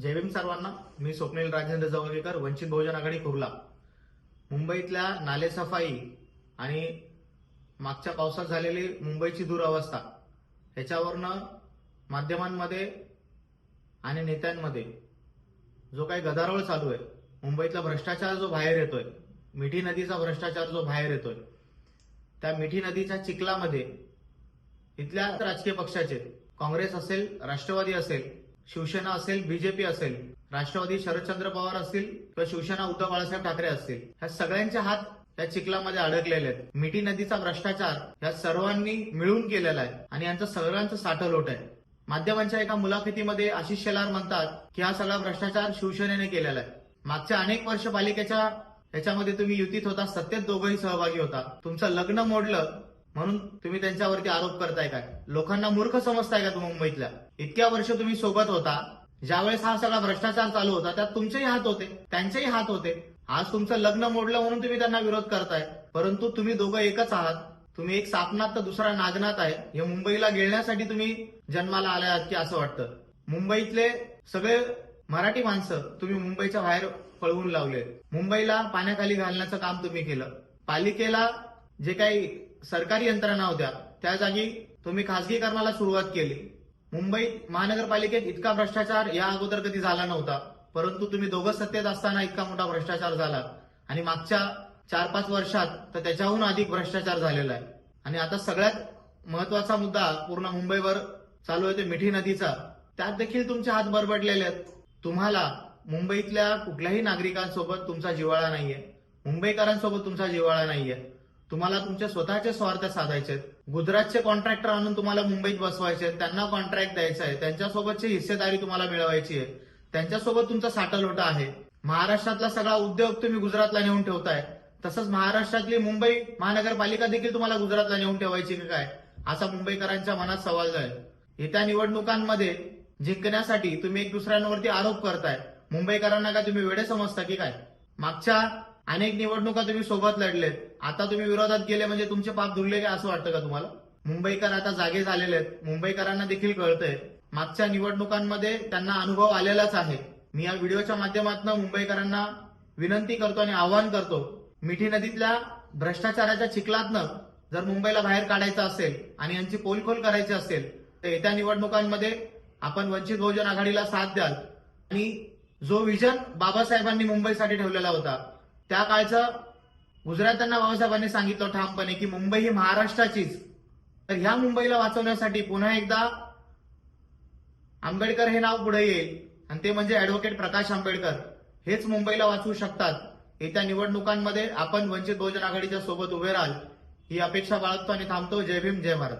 जय भीम सर्वांना. मी स्वप्नील राजेंद्र जवळेकर वंचित बहुजन आघाडी कुर्ला. मुंबईतल्या नालेसफाई आणि मागच्या पावसात झालेली मुंबईची दुरावस्था ह्याच्यावरनं माध्यमांमध्ये आणि नेत्यांमध्ये जो काही गदारोळ चालू आहे मुंबईतला भ्रष्टाचार जो बाहेर येतोय मिठी नदीचा भ्रष्टाचार जो बाहेर येतोय त्या मिठी नदीच्या चिखलामध्ये इथल्या राजकीय पक्षाचे काँग्रेस असेल राष्ट्रवादी असेल शिवसेना असेल बीजेपी असेल राष्ट्रवादी शरदचंद्र पवार असतील किंवा शिवसेना उद्धव बाळासाहेब ठाकरे असतील ह्या सगळ्यांचे हात त्या चिखलामध्ये अडकलेले आहेत. मिठी नदीचा भ्रष्टाचार या सर्वांनी मिळून केलेला आहे आणि यांचं सगळ्यांचं साठलोट आहे. माध्यमांच्या एका मुलाखतीमध्ये आशिष शेलार म्हणतात की हा सगळा भ्रष्टाचार शिवसेनेने केलेला आहे. मागच्या अनेक वर्ष पालिकेच्या याच्यामध्ये तुम्ही युतीत होता सत्तेत दोघंही सहभागी होता. तुमचं लग्न मोडलं म्हणून तुम्ही त्यांच्यावरती आरोप करताय काय लोकांना मूर्ख समजताय का तुम्ही मुंबईतल्या? इतक्या वर्ष तुम्ही सोबत होता. ज्यावेळेस हा सगळा भ्रष्टाचार चालू होता त्यात तुमचेही हात होते त्यांचेही हात होते. आज तुमचं लग्न मोडलं म्हणून तुम्ही त्यांना विरोध करताय. परंतु तुम्ही दोघं एकच आहात. तुम्ही एक सापनात तर दुसरा नागनाथ आहे. हे मुंबईला गिळण्यासाठी तुम्ही जन्माला आलाय आहात की असं वाटतं? मुंबईतले सगळे मराठी माणसं तुम्ही मुंबईच्या बाहेर पळवून लावले मुंबईला पाण्याखाली घालण्याचं काम तुम्ही केलं. पालिकेला जे काही सरकारी यंत्रणा होत्या. त्या जागी तुम्ही खासगीकरणाला सुरुवात केली. मुंबई महानगरपालिकेत इतका भ्रष्टाचार या अगोदर कधी झाला नव्हता. परंतु तुम्ही दोघं सत्तेत असताना इतका मोठा भ्रष्टाचार झाला. आणि मागच्या चार पाच वर्षात तर त्याच्याहून अधिक भ्रष्टाचार झालेला आहे. आणि आता सगळ्यात महत्त्वाचा मुद्दा पूर्ण मुंबईवर चालू आहे ते मिठी नदीचा. त्यात देखील तुमचे हात बरबडलेले आहेत. तुम्हाला मुंबईतल्या कुठल्याही नागरिकांसोबत तुमचा जिवाळा नाहीये. मुंबईकरांसोबत तुमचा जिवाळा नाहीये. तुम्हाला तुमचे स्वतःचे स्वार्थ साधायचे आहेत. गुजरातचे कॉन्ट्रॅक्टर आणून तुम्हाला मुंबईत बसवायचे त्यांना कॉन्ट्रॅक्ट द्यायचा आहे. त्यांच्यासोबतची हिस्सेदारी तुम्हाला मिळवायची आहे. त्यांच्यासोबत तुमचा साठलोटा आहे. महाराष्ट्रातला सगळा उद्योग तुम्ही गुजरातला नेऊन ठेवताय. तसंच महाराष्ट्रातली मुंबई महानगरपालिका देखील तुम्हाला गुजरातला नेऊन ठेवायची की काय? असा मुंबईकरांच्या मनात सवाल जाईल. येत्या निवडणुकांमध्ये जिंकण्यासाठी तुम्ही एक दुसऱ्यांवरती आरोप करताय. मुंबईकरांना का तुम्ही वेडे समजता की काय? मागच्या अनेक निवडणुका तुम्ही सोबत लढलेत. आता तुम्ही विरोधात गेले म्हणजे तुमचे पाप धुरले काय असं वाटतं का तुम्हाला? मुंबईकर आता जागे झालेले आहेत. मुंबईकरांना देखील कळतंय. मागच्या निवडणुकांमध्ये त्यांना अनुभव आलेलाच आहे. मी या व्हिडिओच्या माध्यमातून मुंबईकरांना विनंती करतो आणि आवाहन करतो मिठी नदीतल्या भ्रष्टाचाराच्या चिखलातनं जर मुंबईला बाहेर काढायचं असेल आणि यांची पोलखोल करायची असेल तर येत्या निवडणुकांमध्ये आपण वंचित बहुजन आघाडीला साथ द्याल. आणि जो विजन बाबासाहेबांनी मुंबईसाठी ठेवलेला होता त्या काळचं गुजरात्यांना बाबासाहेबांनी सांगितलं ठामपणे की मुंबई ही महाराष्ट्राचीच. तर ह्या मुंबईला वाचवण्यासाठी पुन्हा एकदा आंबेडकर हे नाव पुढे येईल. आणि ते म्हणजे अॅडव्होकेट प्रकाश आंबेडकर. हेच मुंबईला वाचवू शकतात. येत्या निवडणुकांमध्ये आपण वंचित बहुजन आघाडीच्या सोबत उभे राहाल. ही अपेक्षा बाळगतो आणि थांबतो. जय भीम जय भारत.